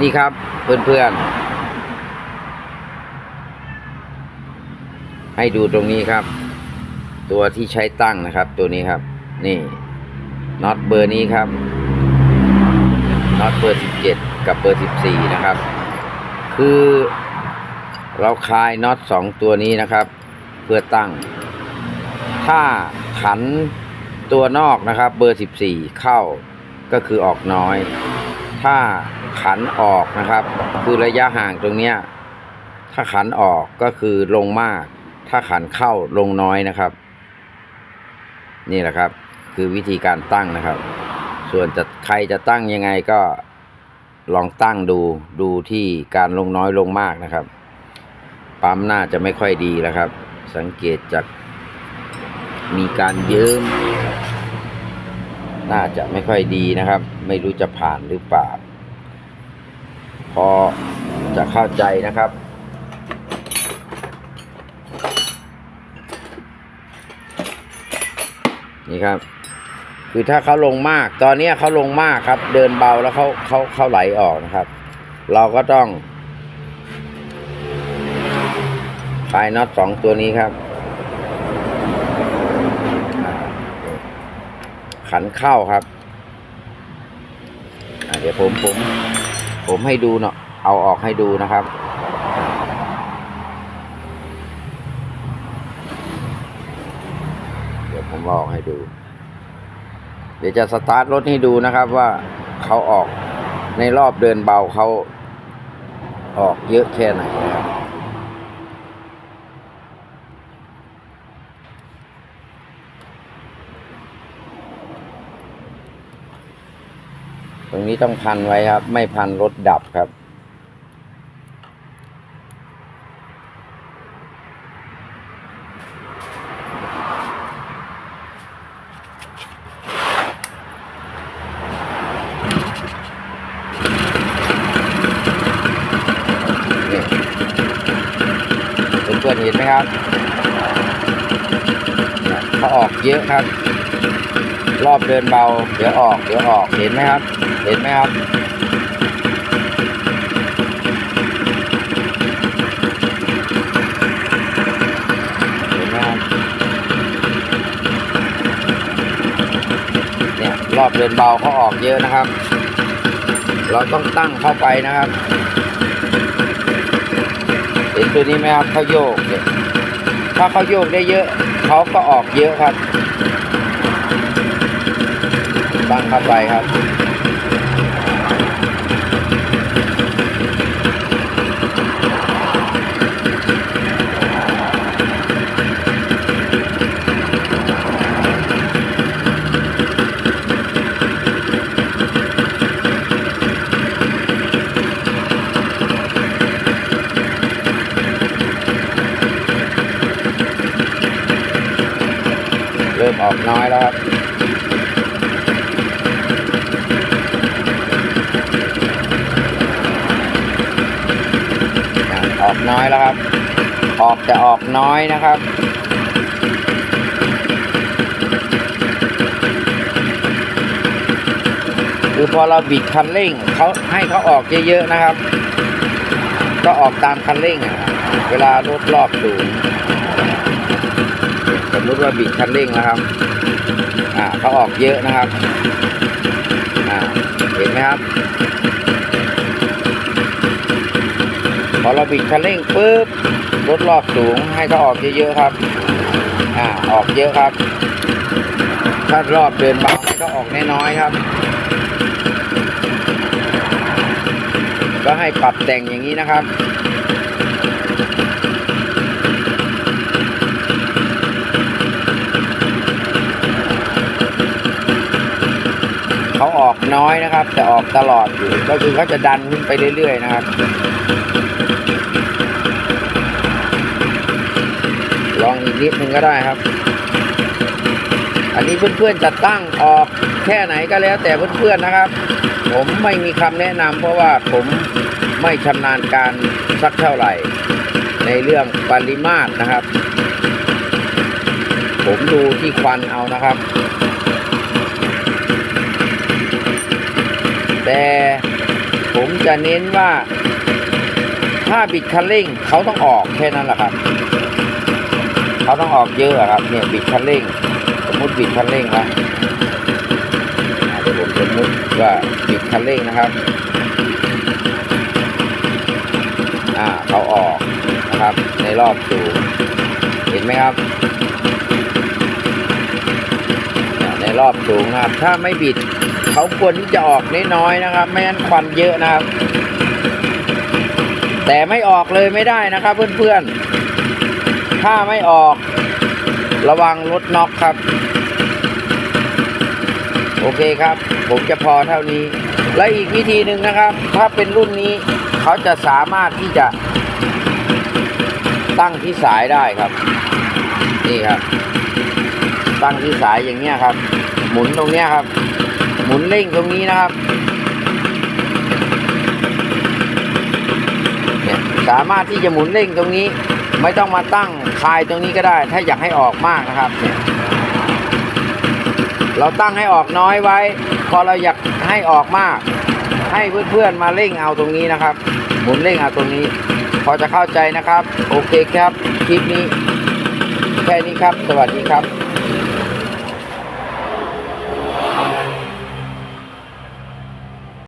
นี่ครับเพื่อนๆ ให้ดูตรงนี้ครับ ตัวที่ใช้ตั้งนะครับ ตัวนี้ครับ นี่น็อตเบอร์นี้ครับน็อตเบอร์ 17 กับเบอร์ 14 นะครับ คือเราคลายน็อตสองตัวนี้นะครับ เพื่อตั้ง ถ้าขันตัวนอกนะครับ เบอร์ 14 เข้าก็คือออกน้อย ถ้าขันออกนะครับ คือระยะห่างตรงเนี้ยถ้าขันออกก็คือลงมาก ถ้าขันเข้าลงน้อยนะครับ นี่แหละครับ คือวิธีการตั้งนะครับ ส่วนจะใครจะตั้งยังไงก็ลองตั้งดูดูที่การลงน้อยลงมากนะครับ ปั๊มหน่าจะไม่ค่อยดีแล้วครับ สังเกตจากมีการเยิ้มน่าจะไม่ค่อยดีนะครับ ไม่รู้จะผ่านหรือเปล่า พอจะเข้าใจนะครับ นี่ครับ คือถ้าเขาลงมาก ตอนนี้เขาลงมากครับ เดินเบาแล้วเขาเขาเขาไหลออกนะครับ เราก็ต้องคลายน็อตสองตัวนี้ครับ ขันเข้าครับเดี๋ยวผมผม ผมให้ดูเนาะเอาออกให้ดูนะครับ เดี๋ยวผมลอกให้ดู เดี๋ยวจะสตาร์ทรถให้ดูนะครับว่าเขาออกในรอบเดินเบาเขาออกเยอะแค่ไหนนะครับ ตรงนี้ต้องพันไว้ครับ ไม่พันรถดับครับ นี่เพื่อนเห็นไหมครับเขาออกเยอะครับ รอบเดินเบา เดี๋ยวออก เดี๋ยวออก เห็นไหมครับ เห็นไหมครับ เห็นไหมครับ เนี่ยรอบเดินเบาเขาออกเยอะนะครับ เราต้องตั้งเข้าไปนะครับ เห็นตัวนี้ไหมครับเขาโยกเนี่ยถ้าเขาโยกได้เยอะ เขาก็ออกเยอะครับ ตั้งเข้าไปครับเริ่มออกน้อยแล้วครับ อะออก น้อยแล้วครับ ออกจะออกน้อยนะครับ คือพอเราบิดคันเร่งเขาให้เขาออกเยอะๆนะครับ ก็ออกตามคันเร่งอะเวลารถรอบสูงสมมติว่าบิดคันเร่งนะครับ อ่าเขาออกเยอะนะครับ อ่า เห็นไหมครับ พอเราบิดคันเร่งปุ๊บรถรอบสูงให้เขาออกเยอะๆครับอ่าออกเยอะครับ ถ้ารอบเดินเบาให้เขาออกน้อยๆครับ ก็ให้ปรับแต่งอย่างนี้นะครับเขาออกน้อยนะครับ แต่ออกตลอดอยู่ก็คือเขาจะดันขึ้นไปเรื่อยๆนะครับ ลองอีกนิดนึงก็ได้ครับ อันนี้เพื่อนๆจะตั้งออกแค่ไหนก็แล้วแต่เพื่อนๆนะครับ ผมไม่มีคำแนะนำเพราะว่าผมไม่ชำนาญการสักเท่าไหร่ ในเรื่องปริมาตรนะครับ ผมดูที่ควันเอานะครับ แต่ผมจะเน้นว่าถ้าบิดคันเร่งเขาต้องออกแค่นั้นแหละครับ เขาต้องออกเยอะครับ เนี่ยบิดคันเร่ง สมมติบิดคันเร่งนะเดี๋ยวผมสมมติว่าบิดคันเร่งนะครับ อ่าเขาออกนะครับ ในรอบสูงเห็นไหมครับในรอบสูงนะครับ ถ้าไม่บิดเขาควรที่จะออกน้อยๆนะครับ ไม่งั้นควันเยอะนะครับ แต่ไม่ออกเลยไม่ได้นะครับเพื่อนๆ ถ้าไม่ออก ระวังรถน็อกครับ โอเคครับ ผมจะพอเท่านี้ และอีกวิธีหนึ่งนะครับ ถ้าเป็นรุ่นนี้เขาจะสามารถที่จะตั้งที่สายได้ครับ นี่ครับ ตั้งที่สายอย่างเนี้ยครับ หมุนตรงเนี้ยครับ หมุนเร่งตรงนี้นะครับเนี่ยสามารถที่จะหมุนเร่งตรงนี้ ไม่ต้องมาตั้งคายตรงนี้ก็ได้ ถ้าอยากให้ออกมากนะครับเนี่ยเราตั้งให้ออกน้อยไว้ พอเราอยากให้ออกมาก ให้เพื่อนๆมาเร่งเอาตรงนี้นะครับ หมุนเร่งเอาตรงนี้ พอจะเข้าใจนะครับ โอเคครับ คลิปนี้ แค่นี้ครับ สวัสดีครับ